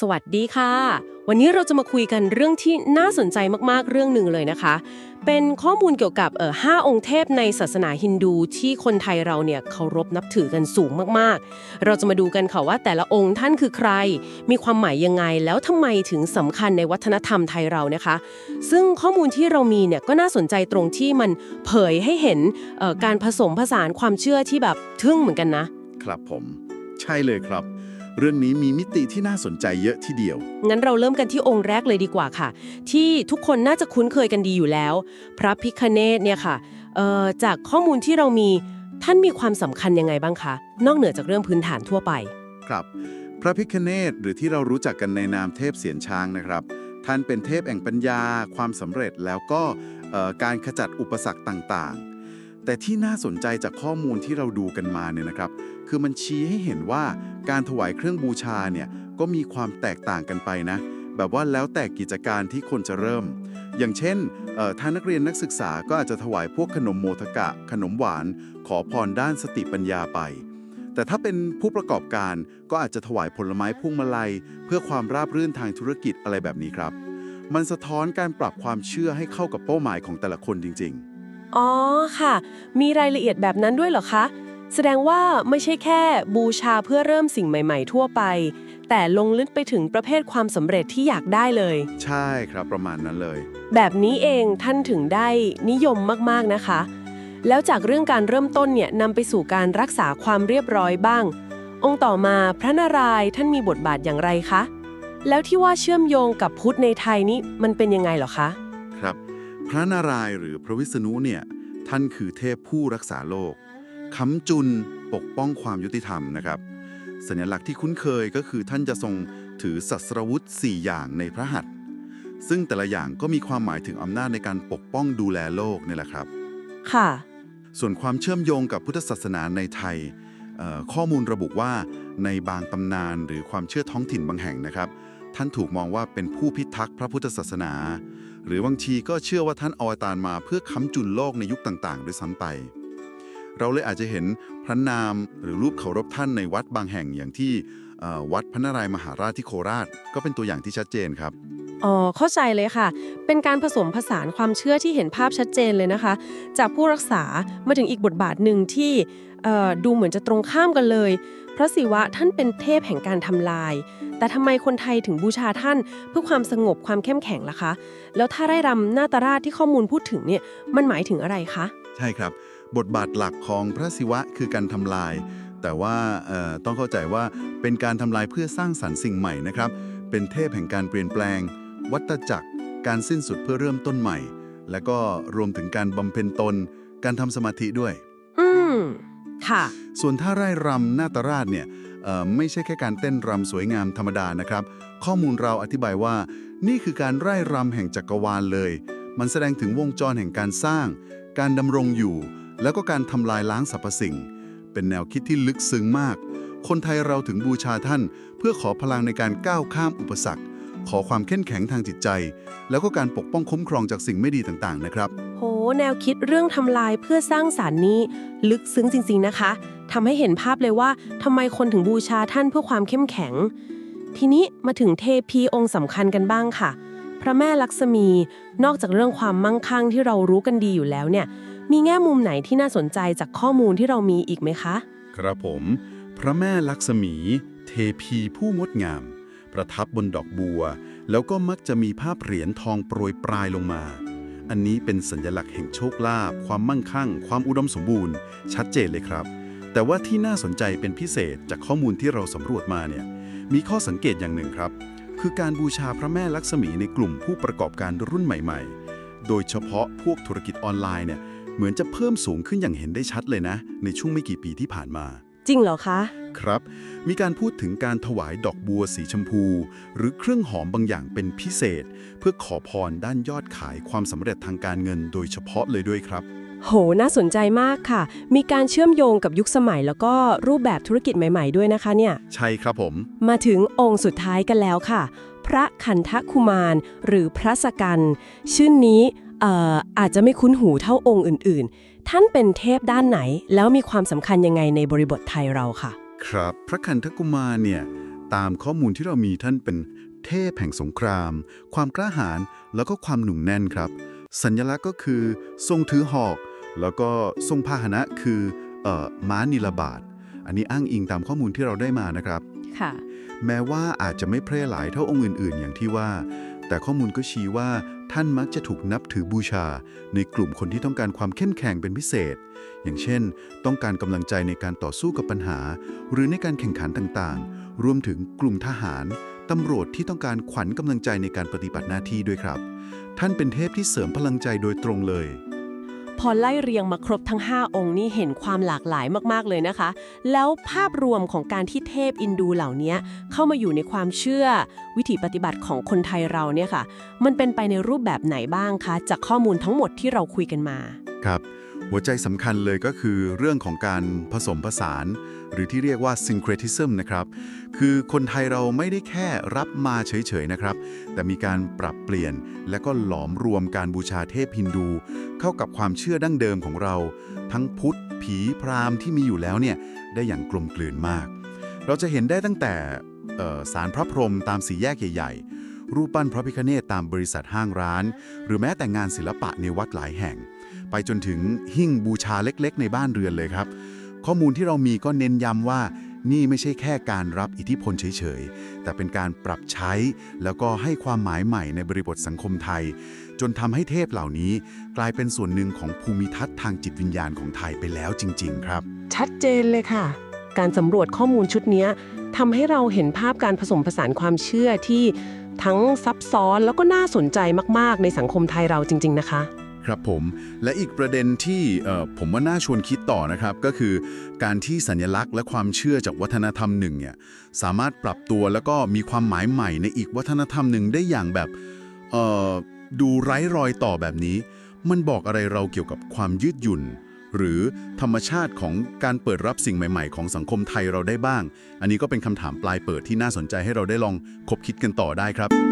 สวัสดีค่ะ วันนี้เราจะมาคุยกันเรื่องที่น่าสนใจมากๆเรื่องหนึ่งเลยนะคะ เป็นข้อมูลเกี่ยวกับเอ่อห้าองค์เทพในศาสนาฮินดูที่คนไทยเราเนี่ยเคารพนับถือกันสูงมากๆ เราจะมาดูกันค่ะว่าแต่ละองค์ท่านคือใคร มีความหมายยังไง แล้วทำไมถึงสำคัญในวัฒนธรรมไทยเรานะคะ ซึ่งข้อมูลที่เรามีเนี่ยก็น่าสนใจตรงที่มันเผยให้เห็นเอ่อการผสมผสานความเชื่อที่แบบทึ่งเหมือนกันนะครับผม ใช่เลยครับ เรื่องนี้มีมิติที่น่าสนใจเยอะทีเดียว งั้นเราเริ่มกันที่องค์แรกเลยดีกว่าค่ะ ที่ทุกคนน่าจะคุ้นเคยกันดีอยู่แล้ว พระพิคเนตเนี่ยค่ะเอ่อจากข้อมูลที่เรามีท่านมีความสำคัญยังไงบ้างคะ นอกเหนือจากเรื่องพื้นฐานทั่วไป ครับ พระพิคเนตหรือที่เรารู้จักกันในนามเทพเสียนช้างนะครับ ท่านเป็นเทพแห่งปัญญา ความสำเร็จแล้วก็เอ่อการขจัดอุปสรรคต่างๆ แต่ที่น่าสนใจจากข้อมูลที่เราดูกันมาเนี่ยนะครับ คือมันชี้ให้เห็นว่าการถวายเครื่องบูชาเนี่ยก็มีความแตกต่างกันไปนะ แบบว่าแล้วแต่กิจการที่คนจะเริ่ม อย่างเช่นเอ่อถ้านักเรียนนักศึกษาก็อาจจะถวายพวกขนมโมทกะ ขนมหวาน ขอพรด้านสติปัญญาไป แต่ถ้าเป็นผู้ประกอบการก็อาจจะถวายผลไม้พวงมาลัย เพื่อความราบรื่นทางธุรกิจอะไรแบบนี้ครับ มันสะท้อนการปรับความเชื่อให้เข้ากับเป้าหมายของแต่ละคนจริง ๆ อ๋อค่ะ มีรายละเอียดแบบนั้นด้วยเหรอคะ แสดงว่าไม่ใช่แค่บูชาเพื่อเริ่มสิ่งใหม่ ๆ ทั่วไป แต่ลงลึกไปถึงประเภทความสำเร็จที่อยากได้เลยๆใช่ครับประมาณนั้นเลย แบบนี้เองท่านถึงได้นิยมมากๆนะคะ แล้วจากเรื่องการเริ่มต้นเนี่ยนำไปสู่การรักษาความเรียบร้อยบ้าง องค์ต่อมาพระนารายณ์ท่านมีบทบาทอย่างไรคะ แล้วที่ว่าเชื่อมโยงกับพุทธในไทยนี่มันเป็นยังไงเหรอคะครับ พระนารายณ์หรือพระวิษณุเนี่ยท่านคือเทพผู้รักษาโลกค้ำจุนปกป้องความยุติธรรมนะครับ สัญลักษณ์ที่คุ้นเคยก็คือท่านจะทรงถือศัสรวุธ 4 อย่างในพระหัตถ์ซึ่งแต่ละอย่างก็มีความหมายถึงอำนาจในการปกป้องดูแลโลกนี่แหละครับ ค่ะ ส่วนความเชื่อมโยงกับพุทธศาสนาในไทยเอ่อข้อมูลระบุว่าในบางตำนานหรือความเชื่อท้องถิ่นบางแห่งนะครับ ท่านถูกมองว่าเป็นผู้พิทักษ์พระพุทธศาสนา หรือบางทีก็เชื่อว่าท่านอวตารมาเพื่อค้ำจุนโลกในยุคต่างๆ ด้วยซ้ำไป เราเลยอาจจะเห็นพระนามหรือรูปเคารพท่านในวัดบางแห่งอย่างที่วัดพระนารายณ์มหาราชที่โคราช ก็เป็นตัวอย่างที่ชัดเจนครับอ๋อเข้าใจเลยค่ะ เป็นการผสมผสานความเชื่อที่เห็นภาพชัดเจนเลยนะคะ จากผู้รักษามาถึงอีกบทบาทหนึ่งที่ดูเหมือนจะตรงข้ามกันเลย ระศิวะท่านเป็นเทพแห่งการทำลาย แต่ทำไมคนไทยถึงบูชาท่านเพื่อความสงบความเข้มแข็งล่ะคะ แล้วถ้าไร่รำนาตราชที่ข้อมูลพูดถึงเนี่ยมันหมายถึงอะไรคะ ใช่ครับ บทบาทหลักของพระศิวะคือการทำลาย แต่ว่าเอ่อต้องเข้าใจว่าเป็นการทำลายเพื่อสร้างสรรค์สิ่งใหม่นะครับ เป็นเทพแห่งการเปลี่ยนแปลง วัฏจักร การสิ้นสุดเพื่อเริ่มต้นใหม่ และก็รวมถึงการบำเพ็ญตน การทำสมาธิด้วย อืม ค่ะ ส่วนท่าไร่รำนาตราชเนี่ยไม่ใช่แค่การเต้นรำสวยงามธรรมดานะครับ ข้อมูลเราอธิบายว่า นี่คือการไร่รำแห่งจักรวาลเลย มันแสดงถึงวงจรแห่งการสร้าง การดำรงอยู่ แล้วก็การทำลายล้างสรรพสิ่ง เป็นแนวคิดที่ลึกซึ้งมาก คนไทยเราถึงบูชาท่าน เพื่อขอพลังในการก้าวข้ามอุปสรรค ขอความเข้มแข็งทางจิตใจ แล้วก็การปกป้องคุ้มครองจากสิ่งไม่ดีต่างๆ นะครับ แนวคิดเรื่องทำลายเพื่อสร้างสารรค์นี้ ลึกซึ้งจริงๆนะคะทำให้เห็นภาพเลยว่าทำไมคนถึงบูชาท่านเพื่อความเข้มแข็ง ทีนี้มาถึงเทพีองค์สำคัญกันบ้างค่ะ พระแม่ลักษมี นอกจากเรื่องความมั่งคั่งที่เรารู้กันดีอยู่แล้วเนี่ย มีแง่มุมไหนที่น่าสนใจจากข้อมูลที่เรามีอีกไหมคะ ครับผม พระแม่ลักษมี เทพีผู้งดงาม ประทับบนดอกบัว แล้วก็มักจะมีภาพเหรียญทองโปรยปลายลงมา อันนี้เป็นสัญลักษณ์แห่งโชคลาภความมั่งคั่ง ความอุดมสมบูรณ์ ชัดเจนเลยครับ แต่ว่าที่น่าสนใจเป็นพิเศษจากข้อมูลที่เราสำรวจมาเนี่ยมีข้อสังเกตอย่างหนึ่งครับ คือการบูชาพระแม่ลักษมีในกลุ่มผู้ประกอบการรุ่นใหม่ ๆ โดยเฉพาะพวกธุรกิจออนไลน์เนี่ยเหมือนจะเพิ่มสูงขึ้นอย่างเห็นได้ชัดเลยนะ ในช่วงไม่กี่ปีที่ผ่านมา จริงเหรอคะ ครับ มีการพูดถึงการถวายดอกบัวสีชมพู หรือเครื่องหอมบางอย่างเป็นพิเศษ เพื่อขอพรด้านยอดขายความสำเร็จทางการเงินโดยเฉพาะเลยด้วยครับ โห น่าสนใจมากค่ะ มีการเชื่อมโยงกับยุคสมัยแล้วก็รูปแบบธุรกิจใหม่ ๆ ด้วยนะคะเนี่ย ใช่ครับผม มาถึงองค์สุดท้ายกันแล้วค่ะ พระขันทคุมาร หรือพระสกันชื่อนี้เอ่ออาจจะไม่คุ้นหูเท่าองค์อื่น ๆ ท่านเป็นเทพด้านไหน แล้วมีความสำคัญยังไงในบริบทไทยเราค่ะ ครับ พระคันธกุมารเนี่ยตามข้อมูลที่เรามีท่านเป็นเทพแห่งสงคราม ความกล้าหาญแล้วก็ความหนุ่มแน่นครับ สัญลักษณ์ก็คือทรงถือหอก แล้วก็ทรงพาหนะคือเอ่อม้านิลบาตอันนี้อ้างอิงตามข้อมูลที่เราได้มานะครับ ค่ะ แม้ว่าอาจจะไม่เพร่หลายเท่าองค์อื่น ๆ อย่างที่ว่า แต่ข้อมูลก็ชี้ว่าท่านมักจะถูกนับถือบูชา ในกลุ่มคนที่ต้องการความเข้มแข็งเป็นพิเศษ อย่างเช่น ต้องการกำลังใจในการต่อสู้กับปัญหา หรือในการแข่งขันต่างๆ รวมถึงกลุ่มทหารตำรวจที่ต้องการขวัญกำลังใจในการปฏิบัติหน้าที่ด้วยครับ ท่านเป็นเทพที่เสริมพลังใจโดยตรงเลย พอไล่เรียงมาครบทั้ง 5 องค์นี่เห็นความหลากหลายมากๆเลยนะคะ แล้วภาพรวมของการที่เทพอินดูเหล่านี้เข้ามาอยู่ในความเชื่อ วิถีปฏิบัติของคนไทยเราเนี่ยค่ะ มันเป็นไปในรูปแบบไหนบ้างคะ จากข้อมูลทั้งหมดที่เราคุยกันมา ครับ หัวใจสำคัญเลยก็คือเรื่องของการผสมผสาน หรือที่เรียกว่า syncretism นะครับ คือคนไทยเราไม่ได้แค่รับมาเฉยๆนะครับ แต่มีการปรับเปลี่ยน และก็หลอมรวมการบูชาเทพฮินดู เข้ากับความเชื่อดั้งเดิมของเรา ทั้งพุทธ ผีพราหมณ์ที่มีอยู่แล้วเนี่ยได้อย่างกลมกลืนมาก เราจะเห็นได้ตั้งแต่สารพระพรหมตามสีแยกใหญ่ๆรูปปั้นพระพิฆเนศตามบริษัทห้างร้าน หรือแม้แต่งานศิลปะในวัดหลายแห่ง ไปจนถึงหิ้งบูชาเล็กๆ ในบ้านเรือนเลยครับ ข้อมูลที่เรามีก็เน้นย้ำว่านี่ไม่ใช่แค่การรับอิทธิพลเฉยๆ แต่เป็นการปรับใช้ แล้วก็ให้ความหมายใหม่ในบริบทสังคมไทย จนทำให้เทพเหล่านี้กลายเป็นส่วนหนึ่งของภูมิทัศน์ทางจิตวิญญาณของไทยไปแล้วจริง ๆ ครับ ชัดเจนเลยค่ะ การสำรวจข้อมูลชุดนี้ทำให้เราเห็นภาพการผสมผสานความเชื่อที่ทั้งซับซ้อนแล้วก็น่าสนใจมาก ๆ ในสังคมไทยเราจริง ๆ นะคะ ครับผมและอีกประเด็นที่ผมว่าน่าชวนคิดต่อนะครับ ก็คือการที่สัญลักษณ์และความเชื่อจากวัฒนธรรมหนึ่งเนี่ยสามารถปรับตัวแล้วก็มีความหมายใหม่ในอีกวัฒนธรรมหนึ่งได้อย่างแบบดูไร้รอยต่อแบบนี้ มันบอกอะไรเราเกี่ยวกับความยืดหยุ่น หรือธรรมชาติของการเปิดรับสิ่งใหม่ ๆ ของสังคมไทยเราได้บ้าง อันนี้ก็เป็นคำถามปลายเปิดที่น่าสนใจให้เราได้ลองคบคิดกันต่อได้ครับ